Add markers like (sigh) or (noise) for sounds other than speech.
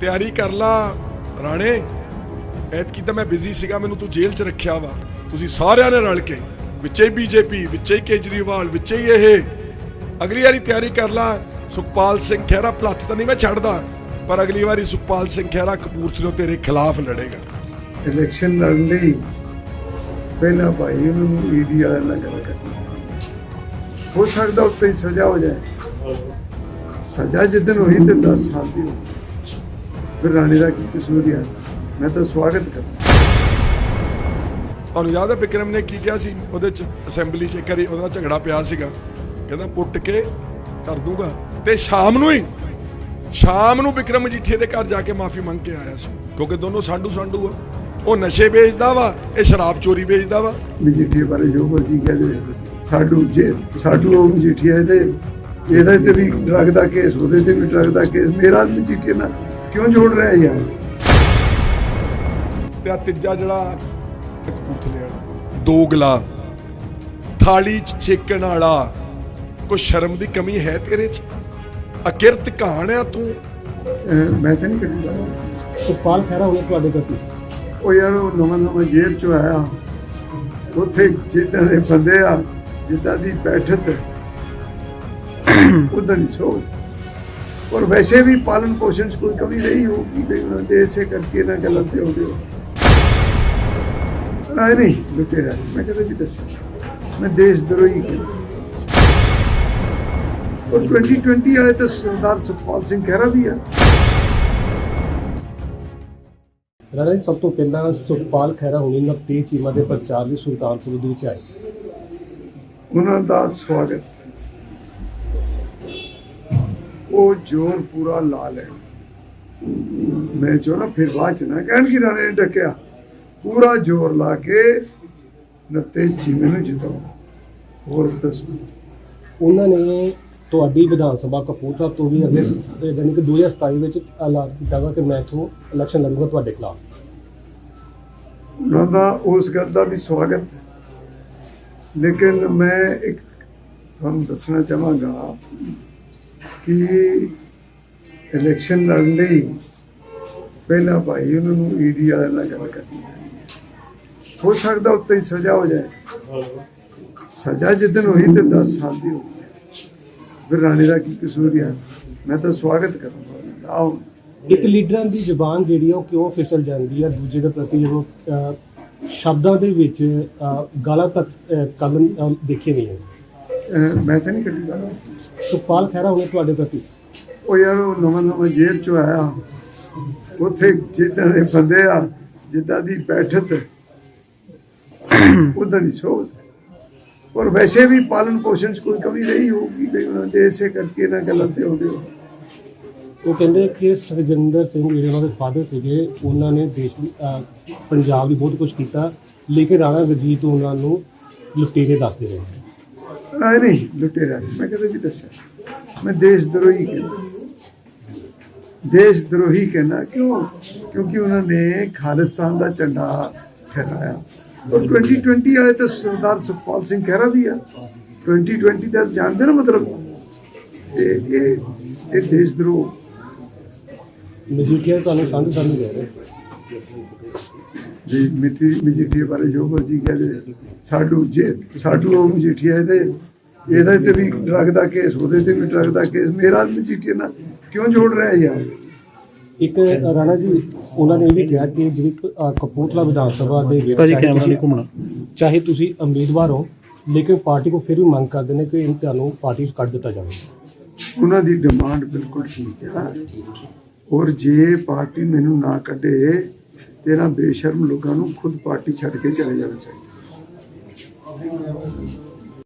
ਤਿਆਰੀ ਕਰ ਲਾ, ਰਾਣੇ। ਐਤਕੀ ਤਾਂ ਮੈਂ ਬਿਜ਼ੀ ਸੀਗਾ, ਮੈਨੂੰ ਤੂੰ ਜੇਲ੍ਹ 'ਚ ਰੱਖਿਆ ਵਾ। ਤੁਸੀਂ ਸਾਰਿਆਂ ਨੇ ਰਲ ਕੇ, ਵਿੱਚੇ ਹੀ ਬੀਜੇਪੀ, ਵਿੱਚੇ ਹੀ ਕੇਜਰੀਵਾਲ, ਵਿੱਚੇ ਹੀ ਇਹ। ਅਗਲੀ ਵਾਰੀ ਤਿਆਰੀ ਕਰ ਲਾ। ਸੁਖਪਾਲ ਸਿੰਘ ਖਹਿਰਾ ਪਲੱਥ ਤਾਂ ਨਹੀਂ ਮੈਂ ਛੱਡਦਾ, ਪਰ ਅਗਲੀ ਵਾਰੀ ਸੁਖਪਾਲ ਸਿੰਘ ਖਹਿਰਾ ਕਪੂਰਥਲੇ ਤੇਰੇ ਖਿਲਾਫ ਲੜੇਗਾ। ਇਲੈਕਸ਼ਨ ਲੜਨ ਲਈ ਪਹਿਲਾਂ ਭਾਈ ਉਹਨੂੰ ਈਡੀ ਵਾਲਿਆਂ ਨਾਲ ਗੱਲ ਕਰਨੀ। ਹੋ ਸਕਦਾ ਉੱਤੇ ਹੀ ਸਜ਼ਾ ਹੋ ਜਾਏ। ਸਜ਼ਾ ਜਿੱਦਨ ਹੋਈ ਤੇ 10 ਸਾਲ ਦੀ ਹੋਈ ਫਿਰ ਰਾਣੀ ਦਾ ਕੀ ਕਸੂਰ ਹੈ ਮੈਂ ਤਾਂ ਸਵਾਗਤ ਕਰਦਾ ਤੁਹਾਨੂੰ ਯਾਦ ਹੈ ਵਿਕਰਮ ਨੇ ਕੀ ਕਿਹਾ ਸੀ? ਉਹਦੇ ਚ ਅਸੈਂਬਲੀ 'ਚ ਇੱਕ ਵਾਰੀ ਉਹਦਾ ਨਾਲ ਝਗੜਾ ਪਿਆ ਸੀਗਾ। ਕਹਿੰਦਾ ਪੁੱਟ ਕੇ ਕਰ ਦੂੰਗਾ। ਤੇ ਸ਼ਾਮ ਨੂੰ ਹੀ ਸ਼ਾਮ ਨੂੰ ਵਿਕਰਮ ਮਜੀਠੀਏ ਦੇ ਘਰ ਜਾ ਕੇ ਮਾਫੀ ਮੰਗ ਕੇ ਆਇਆ ਸੀ। ਕਿਉਂਕਿ ਦੋਨੋਂ ਸਾਂਢੂ ਸਾਂਢੂ ਆ। ਉਹ ਨਸ਼ੇ ਵੇਚਦਾ ਵਾ ਇਹ ਸ਼ਰਾਬ ਚੋਰੀ ਵੇਚਦਾ ਵਾ। ਮਜੀਠੀਏ ਬਾਰੇ ਜੋ ਮਰਜ਼ੀ ਕਹਦੇ ਸਾਡੂ ਜੇ ਸਾਡੂ ਉਹ ਮਜੀਠੀਆ ਦੇ। ਇਹਦਾ ਤੇ ਵੀ ਡਰਗ ਦਾ ਕੇਸ ਉਹਦੇ ਤੇ ਵੀ ਡਰਗ ਦਾ ਕੇਸ ਮੇਰਾ ਮਜੀਠੀਆ ਨਾਲ ਕਿਉਂ ਜੋੜ ਰਿਹਾ ਯਾਰ? ਤੇ ਆ ਤੀਜਾ ਜਿਹੜਾ ਕਪੂਰਥਲੇ ਵਾਲਾ ਦੋਗਲਾ ਥਾਲੀ 'ਚ ਛੇਕਣ ਵਾਲਾ ਕੋਈ ਸ਼ਰਮ ਦੀ ਕਮੀ ਹੈ ਤੇਰੇ 'ਚ? ਅਕਿਰਤ ਕਹਾਣ ਆ ਤੂੰ? ਮੈਂ ਤਾਂ ਨਹੀਂ ਕੱਢੀ ਜਾਣਾ ਸੁਖਪਾਲ ਖਹਿਰਾ ਹੋਣੇ ਤੁਹਾਡੇ ਪ੍ਰਤੀ ਉਹ ਯਾਰ ਉਹ ਨਵਾਂ ਨਵਾਂ ਜੇਲ੍ਹ ਚੋਂ ਆਇਆ। ਉੱਥੇ ਜਿੱਦਾਂ ਦੇ ਬੰਦੇ ਆ ਜਿੱਦਾਂ ਦੀ ਬੈਠਤ (clears throat) ਉਦਾਂ ਨਹੀਂ ਸੋਚ। ਔਰ ਵੈਸੇ ਵੀ ਪਾਲਣ ਪੋਸ਼ਣ 'ਚ ਕੋਈ ਕਮੀ ਨਹੀਂ ਹੋਊਗੀ ਵੀ ਉਹਨਾਂ ਦੇ ਇਸੇ ਕਰਕੇ ਨਾ ਗੱਲਾਂ ਤੇ ਹੋ। ਗਏ ਆਏ ਨਹੀਂ ਲੁਟੇਰਾ ਮੈਂ ਕਦੇ ਵੀ ਦੱਸਿਆ ਮੈਂ ਦੇਸ਼ ਦਰੋਹੀ। ਔਰ 2020 ਵਾਲੇ ਤਾਂ ਸਰਦਾਰ ਸੁਖਪਾਲ ਸਿੰਘ ਖਹਿਰਾ ਵੀ ਆ। ਰਾਜਾ ਜੀ ਸਭ ਤੋਂ ਪਹਿਲਾਂ ਸੁਖਪਾਲ ਖਹਿਰਾ ਹੋਣੀ ਨਵਤੇਜ ਚੀਮਾ ਦੇ ਪ੍ਰਚਾਰ ਲਈ ਸੁਲਤਾਨਪੁਰ ਦੇ ਵਿੱਚ ਆਏ। ਉਹਨਾਂ ਦਾ ਸਵਾਗਤ। ਉਹ ਜੋਰ ਪੂਰਾ ਲਾ ਲੈਣ। ਮੈਂ ਚਾਹੁੰਦਾ ਫਿਰ ਬਾਅਦ ਚ ਨਾ ਕਹਿਣ ਕਿ ਰਾਣੇ ਨੇ ਡੱਕਿਆ। ਪੂਰਾ ਜ਼ੋਰ ਲਾ ਕੇ ਨੱਤੇ ਚੀਮੇ ਨੂੰ ਜਿਤਾਓ ਹੋਰ ਦੱਸੋ। ਉਹਨਾਂ ਨੇ ਤੁਹਾਡੀ ਵਿਧਾਨ ਸਭਾ ਕਪੂਰਥਲਾ ਤੋਂ ਵੀ ਅਗਲੇ ਯਾਨੀ ਕਿ 2027 ਵਿੱਚ ਐਲਾਨ ਕੀਤਾ ਵਾ ਕਿ ਮੈਂ ਤੋਂ ਇਲੈਕਸ਼ਨ ਲੜੂੰਗਾ ਤੁਹਾਡੇ ਖਿਲਾਫ। ਉਹਨਾਂ ਦਾ ਉਸ ਗੱਲ ਦਾ ਵੀ ਸਵਾਗਤ ਲੇਕਿਨ ਮੈਂ ਇੱਕ ਤੁਹਾਨੂੰ ਦੱਸਣਾ ਚਾਹਾਂਗਾ। ਕਿ ਇਲੈਕਸ਼ਨ ਲੜਨ ਲਈ ਪਹਿਲਾਂ ਭਾਈ ਉਹਨਾਂ ਨੂੰ ਈਡੀ ਵਾਲਿਆਂ ਨਾਲ ਗੱਲ ਕਰਨੀ ਹੈ। ਹੋ ਸਕਦਾ ਉੱਤੇ ਹੀ ਸਜ਼ਾ ਹੋ ਜਾਏ। ਸਜ਼ਾ ਜਿੱਦਨ ਹੋਈ ਤੇ 10 ਸਾਲ ਦੀ ਹੋਈ ਫਿਰ ਰਾਣੀ ਦਾ ਕੀ ਕਸੂਰ ਹੈ ਮੈਂ ਤਾਂ ਸਵਾਗਤ ਕਰਾਂਗਾ। ਆਓ। ਇੱਕ ਲੀਡਰਾਂ ਦੀ ਜ਼ੁਬਾਨ ਜਿਹੜੀ ਆ ਉਹ ਕਿਉਂ ਫਿਸਲ ਜਾਂਦੀ ਹੈ ਦੂਜੇ ਦੇ ਪ੍ਰਤੀ ਜਦੋਂ ਸ਼ਬਦਾਂ ਦੇ ਵਿੱਚ ਅਹ, ਗਾਲਾਂ ਤੱਕ ਅਹ, ਕਲਮ ਦੇਖੇ ਨਹੀਂ ਹੈ ਅਹ ਮੈਂ ਤਾਂ ਨਹੀਂ ਕੱਢੀ ਜਾਣਾ ਸੁਖਪਾਲ ਖਹਿਰਾ ਹੋਣੇ ਤੁਹਾਡੇ ਪ੍ਰਤੀ? ਉਹ ਯਾਰ ਉਹ ਨਵਾਂ ਨਵਾਂ ਜੇਲ੍ਹ ਚੋਂ ਆਇਆ। ਉੱਥੇ ਜਿੱਦਾਂ ਦੇ ਬੰਦੇ ਆ ਜਿੱਦਾਂ ਦੀ ਬੈਠਤ ਉਦਾਂ ਦੀ ਸੋਚ ਔਰ ਵੈਸੇ ਵੀ ਪਾਲਣ ਪੋਸ਼ਣ 'ਚ ਕੋਈ ਕਮੀ ਨਹੀਂ ਹੋਊਗੀ ਵੀ ਉਹਨਾਂ ਦੇ ਇਸੇ ਕਰਕੇ ਨਾ ਗੱਲਾਂ ਤੇ ਆਉਂਦੇ ਹੋ। ਉਹ ਕਹਿੰਦੇ ਕਿ ਸਰਜਿੰਦਰ ਸਿੰਘ ਜਿਹੜੇ ਉਹਨਾਂ ਦੇ ਫਾਦਰ ਸੀਗੇ ਉਹਨਾਂ ਨੇ ਦੇਸ਼ ਲਈ ਅਹ, ਪੰਜਾਬ ਲਈ ਬਹੁਤ ਕੁਝ ਕੀਤਾ ਲੇਕਿਨ ਰਾਣਾ ਵਜੀਤ ਉਹਨਾਂ ਨੂੰ ਲੁਟੇਰੇ ਦੱਸਦੇ ਰਹੇ। ਆ ਨਹੀਂ ਲੁਟੇਰਾ ਮੈਂ ਕਦੇ ਵੀ ਦੱਸਿਆ ਮੈਂ ਦੇਸ਼ ਦਰੋਹੀ ਕਹਿੰਦਾ। ਦੇਸ਼ ਦਰੋਹੀ ਕਹਿਣਾ ਕਿਉਂ? ਕਿਉਂਕਿ ਉਹਨਾਂ ਨੇ ਖਾਲਿਸਤਾਨ ਦਾ ਝੰਡਾ ਫਹਿਰਾਇਆ। ਔਰ 2020 ਵਾਲੇ ਤਾਂ ਸਰਦਾਰ ਸੁਖਪਾਲ ਸਿੰਘ ਖਹਿਰਾ ਵੀ ਆ। 2020 ਦਾ ਜਾਣਦੇ ਨਾ ਮਤਲਬ? ਇਹ ਇਹ ਇਹ ਦੇਸ਼ ਦਰੋਹ। ਮਜੀਠੀਆ ਤੁਹਾਨੂੰ ਸੰਗ ਕਰਨ ਦੇ ਜੀ ਮਿੱਠੀ ਮਜੀਠੀਏ ਬਾਰੇ ਜੋ ਮਰਜ਼ੀ ਕਹਦੇ ਸਾਡੂ ਜੇ ਸਾਡੂ ਉਹ ਮਜੀਠੀਆ ਦੇ ਇਹਦਾ ਤੇ ਵੀ ਡਰਗ ਦਾ ਕੇਸ ਉਹਦੇ ਤੇ ਵੀ ਡਰਗ ਦਾ ਕੇਸ ਮੇਰਾ ਮਜੀਠੀਆ ਨਾਲ ਕਿਉਂ ਜੋੜ ਰਿਹਾ ਯਾਰ? ਇੱਕ ਰਾਣਾ ਜੀ ਉਹਨਾਂ ਨੇ ਇਹ ਵੀ ਕਿਹਾ ਕਿ ਜਿਹੜੀ ਕਪੂਰਥਲਾ ਵਿਧਾਨ ਸਭਾ ਦੇ ਵਿੱਚ ਭਾਜੀ ਚਾਹੇ ਕੈਮਰਾ ਨਹੀਂ ਤੁਸੀਂ- ਘੁੰਮਣਾ। ਚਾਹੇ ਤੁਸੀਂ ਉਮੀਦਵਾਰ ਹੋ ਲੇਕਿਨ ਪਾਰਟੀ ਕੋ ਫਿਰ ਵੀ ਮੰਗ ਕਰਦੇ ਨੇ ਕਿ ਤੁਹਾਨੂੰ ਪਾਰਟੀ ਤੋਂ ਕੱਢ ਦਿੱਤਾ ਜਾਵੇ। ਉਹਨਾਂ ਦੀ ਡਿਮਾਂਡ ਬਿਲਕੁਲ ਠੀਕ ਹੈ। ਔਰ ਜੇ ਪਾਰਟੀ ਮੈਨੂੰ ਨਾ ਕੱਢੇ ਇਹਨਾਂ ਬੇਸ਼ਰਮ ਲੋਕਾਂ ਨੂੰ ਖੁਦ ਪਾਰਟੀ ਛੱਡ ਕੇ ਚਲੇ ਜਾਣਾ ਚਾਹੀਦਾ।